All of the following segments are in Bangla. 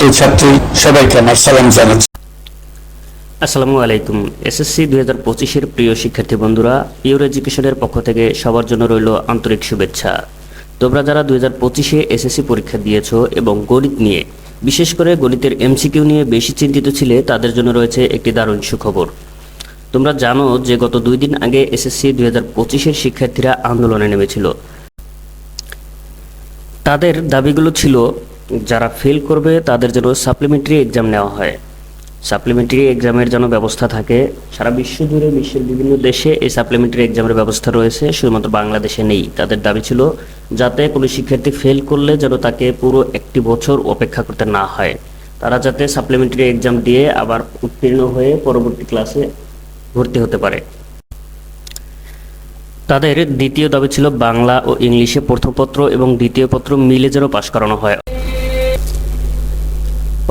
ছাত্রছাত্রী সবাইকে আমার সালাম জানাচ্ছি। আসসালামু আলাইকুম। এসএসসি দুই হাজার পঁচিশের প্রিয় শিক্ষার্থী বন্ধুরা পিওর এডুকেশনের পক্ষ থেকে সবার জন্য রইল আন্তরিক শুভেচ্ছা। তোমরা যারা দুই হাজার পঁচিশে এসএসসি পরীক্ষা দিয়েছ এবং গণিত নিয়ে, বিশেষ করে গণিতের এমসিকিউ নিয়ে বেশি চিন্তিত ছিলে, তাদের জন্য রয়েছে একটি দারুণ সুখবর। তোমরা জানো যে গত দুই দিন আগে এসএসসি দুই হাজার পঁচিশের শিক্ষার্থীরা আন্দোলনে নেমেছিল। তাদের দাবিগুলো ছিল যারা ফেল করবে, তাদের জন্য সাপ্লিমেন্টারি এক্সাম নেওয়া হয়। সাপ্লিমেন্টারি এক্সামের যেন ব্যবস্থা থাকে। সারা বিশ্ব জুড়ে বিশ্বের বিভিন্ন দেশে এই সাপ্লিমেন্টারি এক্সামের ব্যবস্থা রয়েছে। শুধুমাত্র বাংলাদেশে নেই। তাদের দাবি ছিল যাতে কোনো শিক্ষার্থী ফেল করলে যেন তাকে পুরো একটি বছর অপেক্ষা করতে না হয়। তারা যাতে সাপ্লিমেন্টারি এক্সাম দিয়ে আবার উত্তীর্ণ হয়ে পরবর্তী ক্লাসে ভর্তি হতে পারে। তাদের দ্বিতীয় দাবি ছিল বাংলা ও ইংলিশে প্রথম পত্র এবং দ্বিতীয় পত্র মিলে যেন পাশ করানো হয়।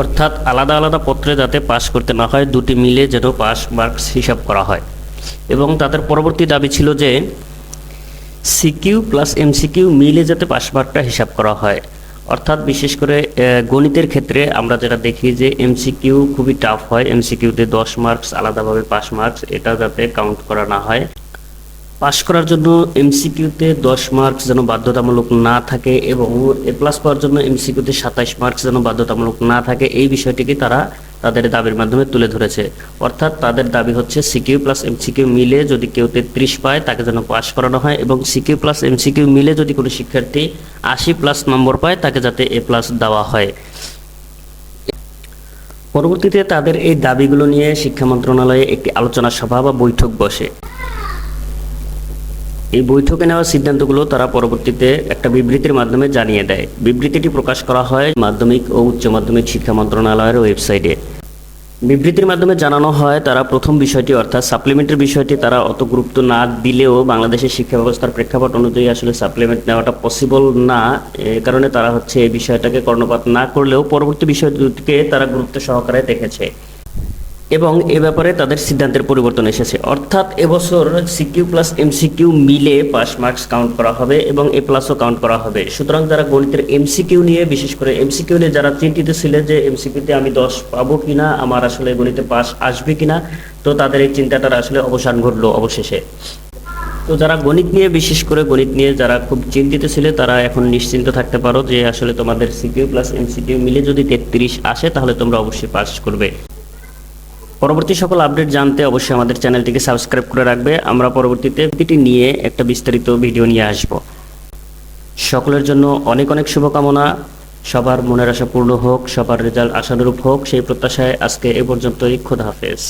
অর্থাৎ আলাদা আলাদা পত্রে যাতে পাশ করতে না হয়, দুটি মিলে যেন পাস মার্কস হিসাব করা হয়। এবং তাদের পরবর্তী দাবি ছিল যে সিকিউ প্লাস এমসিকিউ মিলে যাতে পাস মার্কটা হিসাব করা হয়। অর্থাৎ বিশেষ করে গণিতের ক্ষেত্রে আমরা যেটা দেখি যে এমসিকিউ খুবই টাফ হয়। এমসিকিউতে দশ মার্কস, আলাদাভাবে পাস মার্কস, এটা যাতে কাউন্ট করা না হয়। পাশ করার জন্য এমসিকিউতে দশ মার্কস যেন বাধ্যতামূলক না থাকে এবং এ প্লাস পাওয়ার জন্য এমসিকিউতে সাতাইশ মার্কস যেন বাধ্যতামূলক না থাকে, এই বিষয়টিকে তারা তাদের দাবির মাধ্যমে তুলে ধরেছে। অর্থাৎ তাদের দাবি হচ্ছে সিকিউ প্লাস এমসিকিউ মিলে যদি কেউ তেত্রিশ পায়, তাকে যেন পাশ করানো হয় এবং সিকিউ প্লাস এমসিকিউ মিলে যদি কোনো শিক্ষার্থী আশি প্লাস নম্বর পায়, তাকে যাতে এ প্লাস দেওয়া হয়। পরবর্তীতে তাদের এই দাবিগুলো নিয়ে শিক্ষা মন্ত্রণালয়ে একটি আলোচনা সভা বা বৈঠক বসে। এই বৈঠকে নেওয়া সিদ্ধান্তগুলো তারা পরবর্তীতে একটা বিবৃতির মাধ্যমে জানিয়ে দেয়। বিবৃতিটি প্রকাশ করা হয় মাধ্যমিক ও উচ্চ মাধ্যমিক শিক্ষা মন্ত্রণালয়ের ওয়েবসাইটে। বিবৃতির মাধ্যমে জানানো হয়, তারা প্রথম বিষয়টি অর্থাৎ সাপ্লিমেন্টের বিষয়টি তারা অত গুরুত্ব না দিলেও বাংলাদেশের শিক্ষা ব্যবস্থার প্রেক্ষাপট অনুযায়ী আসলে সাপ্লিমেন্ট নেওয়াটা পসিবল না। এ কারণে তারা হচ্ছে এই বিষয়টাকে কর্ণপাত না করলেও পরবর্তী বিষয় দুটিকে তারা গুরুত্ব সহকারে দেখেছে। এবং এ ব্যাপারে তাদের সিদ্ধান্তের পরিবর্তন এসেছে। অর্থাৎ এবছর সিকিউ প্লাস এমসিকিউ মিলে পাস মার্কস কাউন্ট করা হবে এবং এ প্লাসও কাউন্ট করা হবে। সুতরাং যারা গণিতের এমসিকিউ নিয়ে, বিশেষ করে এমসিকিউ নিয়ে যারা চিন্তিত ছিলেন যে এমসিকিউতে আমি দশ পাবো কিনা, আমার আসলে গণিতে পাস আসবে কিনা, তো তাদের এই চিন্তাটার আসলে অবসান ঘটলো অবশেষে। তো যারা গণিত নিয়ে, বিশেষ করে গণিত নিয়ে যারা খুব চিন্তিত ছিল, তারা এখন নিশ্চিন্ত থাকতে পারো যে আসলে তোমাদের সিকিউ প্লাস এমসিকিউ মিলে যদি তেত্রিশ আসে, তাহলে তোমরা অবশ্যই পাস করবে। পরবর্তী সকল আপডেট জানতে অবশ্যই আমাদের চ্যানেলটিকে সাবস্ক্রাইব করে রাখবে। আমরা পরবর্তীতে এটি নিয়ে একটা বিস্তারিত ভিডিও নিয়ে আসব। সকলের জন্য অনেক অনেক শুভকামনা। সবার মনের আশা পূর্ণ হোক, সবার রেজাল্ট আশানুরূপ হোক, সেই প্রত্যাশায় আজকে এ পর্যন্তই। খোদা হাফেজ।